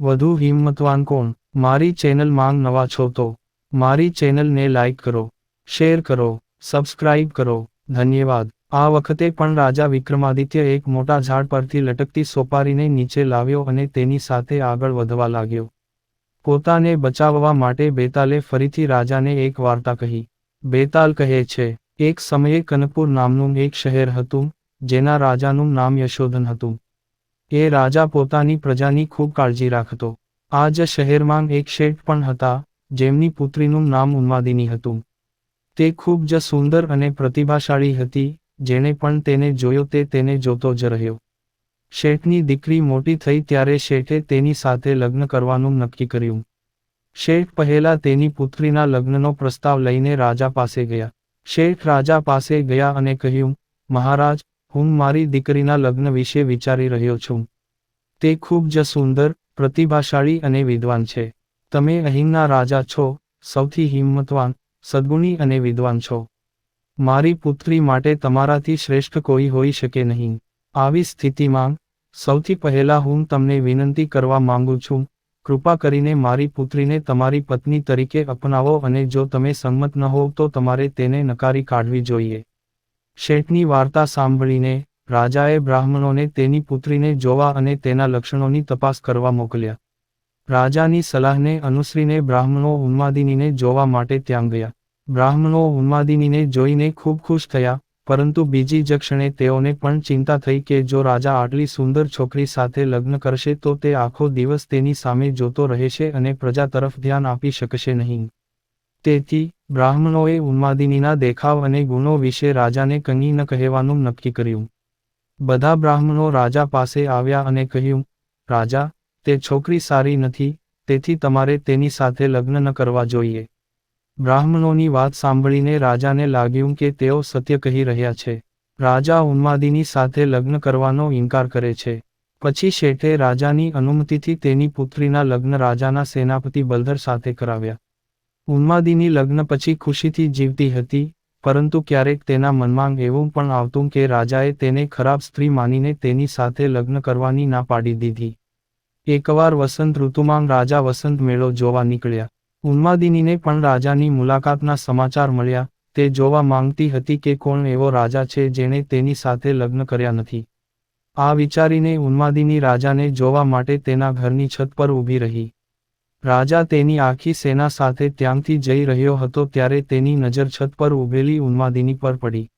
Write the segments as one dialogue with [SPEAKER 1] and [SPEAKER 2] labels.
[SPEAKER 1] વધુ હિંમતવાન કોણ? મારી ચેનલ માંગ નવા છો તો મારી ચેનલને લાઇક કરો શેર કરો સબસ્ક્રાઇબ કરો. ધન્યવાદ. આ વખતે પણ રાજા વિક્રમાદિત્ય એક મોટા ઝાડ પરથી લટકતી સોપારીને નીચે લાવ્યો અને તેની સાથે આગળ વધવા લાગ્યો. પોતાને બચાવવા માટે બેતાલે ફરીથી રાજાને એક વાર્તા કહી. બેતાલ કહે છે, એક સમયે કનકપુર નામનું એક શહેર હતું, જેના રાજાનું નામ યશોધન હતું. એ રાજા પોતાની પ્રજાની ખૂબ કાળજી રાખતો. આ જ શહેરમાં એક શેઠ પણ હતા, જેમની પુત્રીનું નામ ઉન્માદિની હતું. તે ખૂબ જ સુંદર અને પ્રતિભાશાળી હતી, જેણે પણ તેને જોયો તે તેને જોતો જ રહ્યો. શેઠની દીકરી મોટી થઈ ત્યારે શેઠે તેની સાથે લગ્ન કરવાનું નક્કી કર્યું. શેઠ પહેલા તેની પુત્રીના લગ્નનો પ્રસ્તાવ લઈને રાજા પાસે ગયા. શેઠ રાજા પાસે ગયા અને કહ્યું, મહારાજ હું મારી દીકરીના લગ્ન વિશે વિચારી રહ્યો છું. તે ખૂબ જ સુંદર, પ્રતિભાશાળી અને વિદ્વાન છે. તમે અહીંના રાજા છો, સૌથી હિંમતવાન, સદ્ગુણી અને વિદ્વાન છો. મારી પુત્રી માટે તમારાથી શ્રેષ્ઠ કોઈ હોઈ શકે નહીં. આવી સ્થિતિમાં, સૌથી પહેલા હું તમને વિનંતી કરવા માંગુ છું, કૃપા કરીને મારી પુત્રીને તમારી પત્ની તરીકે અપનાવો અને જો તમે સંમત ન હોવ તો તમારે તેને નકારી કાઢવી જોઈએ. શેઠની વાર્તા સાંભળીને રાજાએ બ્રાહ્મણોને તેની પુત્રીને જોવા અને તેના લક્ષણોની તપાસ કરવા મોકલ્યા. રાજાની સલાહને અનુસરીને બ્રાહ્મણો ઉન્માદિનીને જોવા માટે ત્યાં ગયા. બ્રાહ્મણો ઉન્માદિનીને જોઈને ખૂબ ખુશ થયા, પરંતુ બીજી જ ક્ષણે તેઓને પણ ચિંતા થઈ કે જો રાજા આટલી સુંદર છોકરી સાથે લગ્ન કરશે તો તે આખો દિવસ તેની સામે જોતો રહેશે અને પ્રજા તરફ ધ્યાન આપી શકશે નહીં. તેથી બ્રાહ્મણોએ ઉન્માદિનીના દેખાવ અને ગુણો વિશે રાજાને કંઈ ન કહેવાનું નક્કી કર્યું. બધા બ્રાહ્મણો રાજા પાસે આવ્યા અને કહ્યું, રાજા, તે છોકરી સારી નથી, તેથી તમારે તેની સાથે લગ્ન ન કરવા જોઈએ. બ્રાહ્મણોની વાત સાંભળીને રાજાને લાગ્યું કે તેઓ સત્ય કહી રહ્યા છે. રાજા ઉન્માદિની સાથે લગ્ન કરવાનો ઇનકાર કરે છે. પછી શેઠે રાજાની અનુમતિથી તેની પુત્રીના લગ્ન રાજાના સેનાપતિ બલધર સાથે કરાવ્યા. ઉન્માદિની લગ્ન પછી ખુશીથી જીવતી હતી, પરંતુ ક્યારેક તેના મનમાં એવું પણ આવતું કે રાજાએ તેને ખરાબ સ્ત્રી માનીને તેની સાથે લગ્ન કરવાની ના પાડી દીધી. એકવાર વસંત ઋતુમાં રાજા વસંત મેળો જોવા નીકળ્યા. ઉન્માદિનીને પણ રાજાની મુલાકાતના સમાચાર મળ્યા. તે જોવા માંગતી હતી કે કોણ એવો રાજા છે જેણે તેની સાથે લગ્ન કર્યા નથી. આ વિચારીને ઉન્માદિની રાજાને જોવા માટે તેના ઘરની છત પર ઊભી રહી. રાજા તેની આખી સેના સાથે ત્યાંથી જઈ રહ્યો હતો ત્યારે તેની નજર છત પર ઉભેલી ઉન્માદિની પર પડી.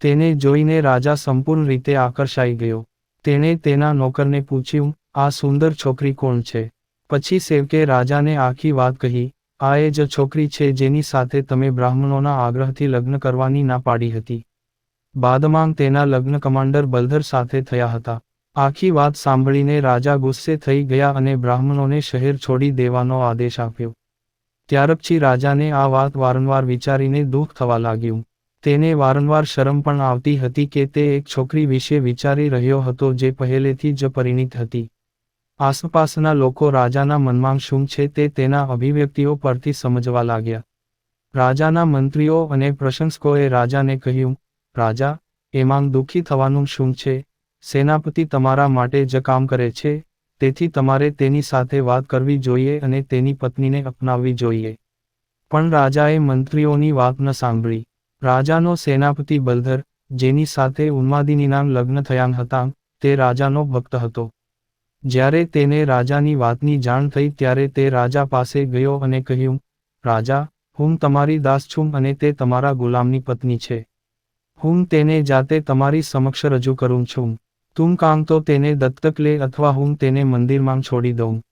[SPEAKER 1] તેને જોઈને રાજા સંપૂર્ણ રીતે આકર્ષાઈ ગયો. તેણે તેના નોકરને પૂછ્યું, આ સુંદર છોકરી કોણ છે? પછી સેવકે રાજાને આખી વાત કહી, આ એ જ છોકરી છે જેની સાથે તમે બ્રાહ્મણોના આગ્રહથી લગ્ન કરવાની ના પાડી હતી. બાદમાં તેના લગ્ન કમાન્ડર બલધર સાથે થયા હતા. આખી વાત સાંભળીને રાજા ગુસ્સે થઈ ગયા અને બ્રાહ્મણોને શહેર છોડી દેવાનો આદેશ આપ્યો. ત્યારપછી રાજાને આ વાત વારંવાર વિચારીને દુઃખ થવા લાગ્યું. તેને વારંવાર શરમ પણ આવતી હતી કે તે એક છોકરી વિશે વિચારી રહ્યો હતો જે પહેલેથી જ પરિણીત હતી. આસપાસના લોકો રાજાના મનમાં શું છે તે તેના અભિવ્યક્તિઓ પરથી સમજવા લાગ્યા. રાજાના મંત્રીઓ અને પ્રશંસકોએ રાજાને કહ્યું, રાજા, એમાં દુઃખી થવાનું શું છે? સેનાપતિ તમારા માટે જ કામ કરે છે, તેથી તમારે તેની સાથે વાત કરવી જોઈએ અને તેની પત્નીને અપનાવવી જોઈએ. પણ રાજાએ મંત્રીઓની વાત ન સાંભળી. રાજાનો સેનાપતિ બલધર, જેની સાથે ઉન્માદિનીના લગ્ન થયા હતા, તે રાજાનો ભક્ત હતો. જ્યારે તેને રાજાની વાતની જાણ થઈ ત્યારે તે રાજા પાસે ગયો અને કહ્યું, રાજા, હું તમારી દાસ છું અને તે તમારા ગુલામની પત્ની છે. હું તેને જાતે તમારી સમક્ષ રજૂ કરું છું. તું કામ તો તેને દત્તક લે અથવા હું તેને મંદિરમાં છોડી દઉં.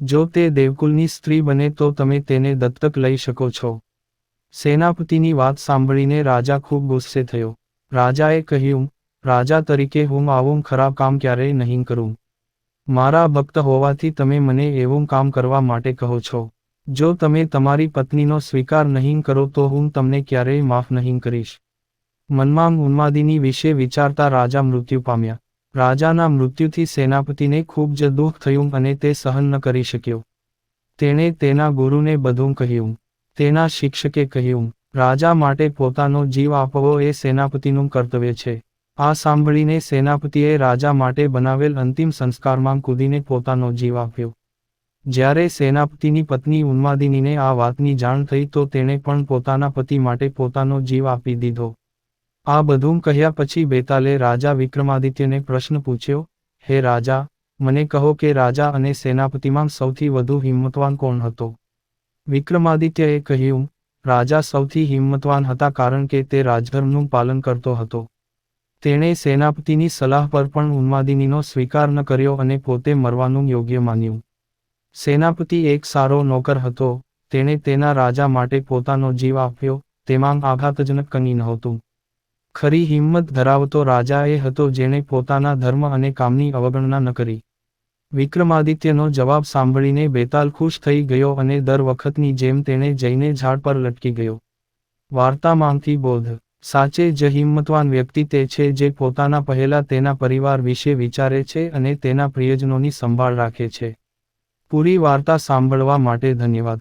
[SPEAKER 1] જો તે દેવકુલની સ્ત્રી બને તો તમે તેને દત્તક લઈ શકો છો. સેનાપતિની વાત સાંભળીને રાજા ખૂબ ગુસ્સે થયો. રાજાએ કહ્યું, રાજા તરીકે હું આવું ખરાબ કામ ક્યારેય નહીં કરું. મારા ભક્ત હોવાથી તમે મને એવું કામ કરવા માટે કહો છો. જો તમે તમારી પત્નીનો સ્વીકાર નહીં કરો તો હું તમને ક્યારેય માફ નહીં કરીશ. મનમાં ઉન્માદિની વિશે વિચારતા રાજા મૃત્યુ પામ્યા. રાજાના મૃત્યુથી સેનાપતિને ખૂબ જ દુઃખ થયું અને તે સહન ન કરી શક્યો. તેણે તેના ગુરુને બધું કહ્યું. તેના શિક્ષકે કહ્યું, રાજા માટે પોતાનો જીવ આપવો એ સેનાપતિનું કર્તવ્ય છે. આ સાંભળીને સેનાપતિએ રાજા માટે બનાવેલ અંતિમ સંસ્કારમાં કૂદીને પોતાનો જીવ આપ્યો. જ્યારે સેનાપતિની પત્ની ઉન્માદિનીને આ વાતની જાણ થઈ તો તેણે પણ પોતાના પતિ માટે પોતાનો જીવ આપી દીધો. આ બધું કહ્યા પછી બેતાલે રાજા વિક્રમાદિત્યને પ્રશ્ન પૂછ્યો, હે રાજા, મને કહો કે રાજા અને સેનાપતિમાં સૌથી વધુ હિંમતવાન કોણ હતો? વિક્રમાદિત્યએ કહ્યું, રાજા સૌથી હિંમતવાન હતા કારણ કે તે રાજધર્મનું પાલન કરતો હતો. તેણે સેનાપતિની સલાહ પર પણ ઉન્માદિનીનો સ્વીકાર ન કર્યો અને પોતે મરવાનું યોગ્ય માન્યું. સેનાપતિ એક સારો નોકર હતો, તેણે તેના રાજા માટે પોતાનો જીવ આપ્યો, તેમાં આઘાતજનક કંઈ નહોતું ખરી હિંમત ધરાવતો રાજા એ હતો જેણે પોતાના ધર્મ અને કામની અવગણના ન કરી. વિક્રમાદિત્યનો જવાબ સાંભળીને બેતાલ ખુશ થઈ ગયો અને દર વખતની જેમ તેણે જઈને ઝાડ પર લટકી ગયો. વાર્તામાંથી બોધ. સાચે જ હિંમતવાન વ્યક્તિ તે છે જે પોતાના પહેલા તેના પરિવાર વિશે વિચારે છે અને તેના પ્રિયજનોની સંભાળ રાખે છે. પૂરી વાર્તા સાંભળવા માટે ધન્યવાદ.